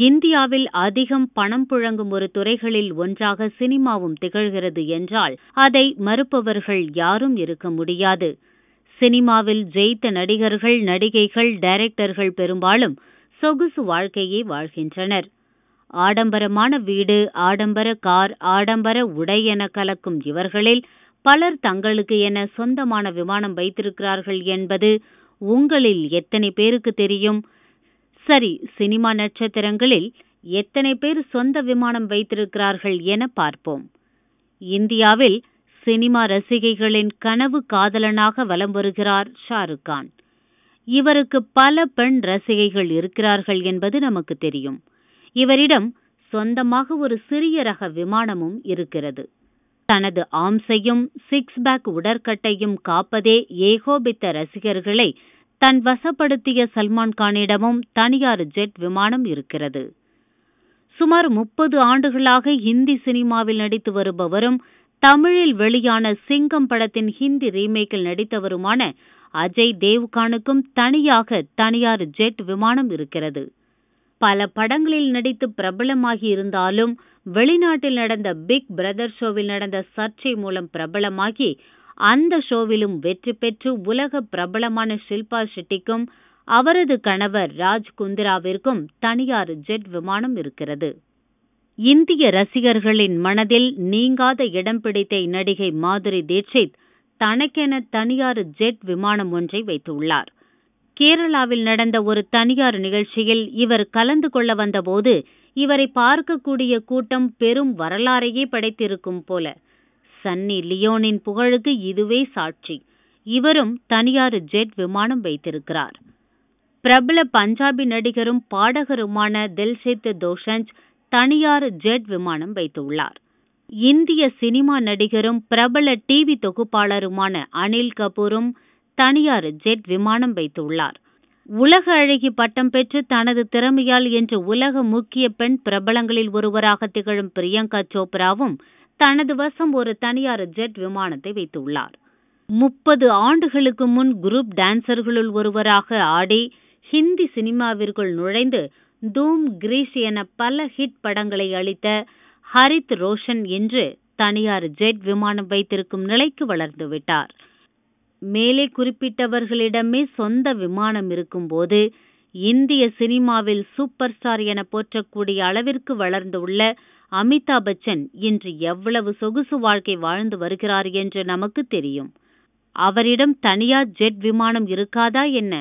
இந்தியாவில் அதிகம் பணம் புழங்கும் ஒரு துறைகளில் ஒன்றாக சினிமாவும் திகழ்கிறது என்றால் அதை மறுப்பவர்கள் யாரும் இருக்க முடியாது. சினிமாவில் ஜெயித்த நடிகர்கள் நடிகைகள் டைரக்டர்கள் பெரும்பாலும் சொகுசு வாழ்க்கையை வாழ்கின்றனர். ஆடம்பரமான வீடு ஆடம்பர கார் ஆடம்பர உடை என கலக்கும் இவர்களில் பலர் தங்களுக்கு என சொந்தமான விமானம் வைத்திருக்கிறார்கள் என்பது உங்களில் எத்தனை பேருக்கு தெரியும்? சரி சினிமா நட்சத்திரங்களில் எத்தனை பேர் சொந்த விமானம் வைத்திருக்கிறார்கள் என பார்ப்போம். இந்தியாவில் சினிமா ரசிகைகளின் கனவு காதலனாக வலம் வருகிறார் ஷாருக் கான். இவருக்கு பல பெண் ரசிகைகள் இருக்கிறார்கள் என்பது நமக்கு தெரியும். இவரிடம் சொந்தமாக ஒரு சிறிய ரக விமானமும் இருக்கிறது. தனது ஆம்சையும் சிக்ஸ் பேக் உடற்கட்டையும் காப்பதே ஏகோபித்த ரசிகர்களை தன் வசப்படுத்திய சல்மான் கானிடமும் தனியார் ஜெட் விமானம் இருக்கிறது. சுமார் முப்பது ஆண்டுகளாக ஹிந்தி சினிமாவில் நடித்து வருபவரும் தமிழில் வெளியான சிங்கம் படத்தின் ஹிந்தி ரீமேக்கில் நடித்தவருமான அஜய் தேவ்கானுக்கும் தனியாக தனியார் ஜெட் விமானம் இருக்கிறது. பல படங்களில் நடித்து பிரபலமாகி இருந்தாலும் வெளிநாட்டில் நடந்த பிக் பிரதர் ஷோவில் நடந்த சர்ச்சை மூலம் பிரபலமாகி அந்த ஷோவிலும் வெற்றி பெற்று உலக பிரபலமான ஷில்பா ஷெட்டிக்கும் அவரது கணவர் ராஜ் குந்திராவிற்கும் தனியார் ஜெட் விமானம் இருக்கிறது. இந்திய ரசிகர்களின் மனதில் நீங்காத இடம் பிடித்த நடிகை மாதுரி தீட்சித் தனக்கென தனியார் ஜெட் விமானம் ஒன்றை வைத்துள்ளார். கேரளாவில் நடந்த ஒரு தனியார் நிகழ்ச்சியில் இவர் கலந்து கொள்ள வந்தபோது இவரை பார்க்கக்கூடிய கூட்டம் பெரும் வரலாறையே படைத்திருக்கும் போல. சன்னி லியோனின் புகழுக்கு இதுவே சாட்சி. இவரும் தனியார் ஜெட் விமானம் வைத்திருக்கிறார். பிரபல பஞ்சாபி நடிகரும் பாடகருமான தில்ஷித் தோஷஞ்ச் தனியார் ஜெட் விமானம் வைத்துள்ளார். இந்திய சினிமா நடிகரும் பிரபல டிவி தொகுப்பாளருமான அனில் கபூரும் தனியார் ஜெட் விமானம் வைத்துள்ளார். உலக அழகி பட்டம் பெற்று தனது திறமையால் இன்று உலக முக்கிய பெண் பிரபலங்களில் ஒருவராக திகழும் பிரியங்கா சோப்ராவும் தனது வசம் ஒரு தனியார் ஜெட் விமானத்தை வைத்துள்ளார். முப்பது ஆண்டுகளுக்கு முன் குரூப் டான்சர்களுள் ஒருவராக ஆடி ஹிந்தி சினிமாவிற்குள் நுழைந்து தூம் கிரீஷ் என பல ஹிட் படங்களை அளித்த ஹரித் ரோஷன் என்று தனியார் ஜெட் விமானம் வைத்திருக்கும் நிலைக்கு வளர்ந்து விட்டார். மேலே குறிப்பிட்டவர்களிடமே சொந்த விமானம் இருக்கும்போது இந்திய சினிமாவில் சூப்பர் ஸ்டார் என போற்றக்கூடிய அளவிற்கு வளர்ந்துள்ள அமிதாப் பச்சன் இன்று எவ்வளவு சொகுசு வாழ்க்கை வாழ்ந்து வருகிறார் என்று நமக்கு தெரியும். அவரிடம் தனியார் ஜெட் விமானம் இருக்காதா என்ன?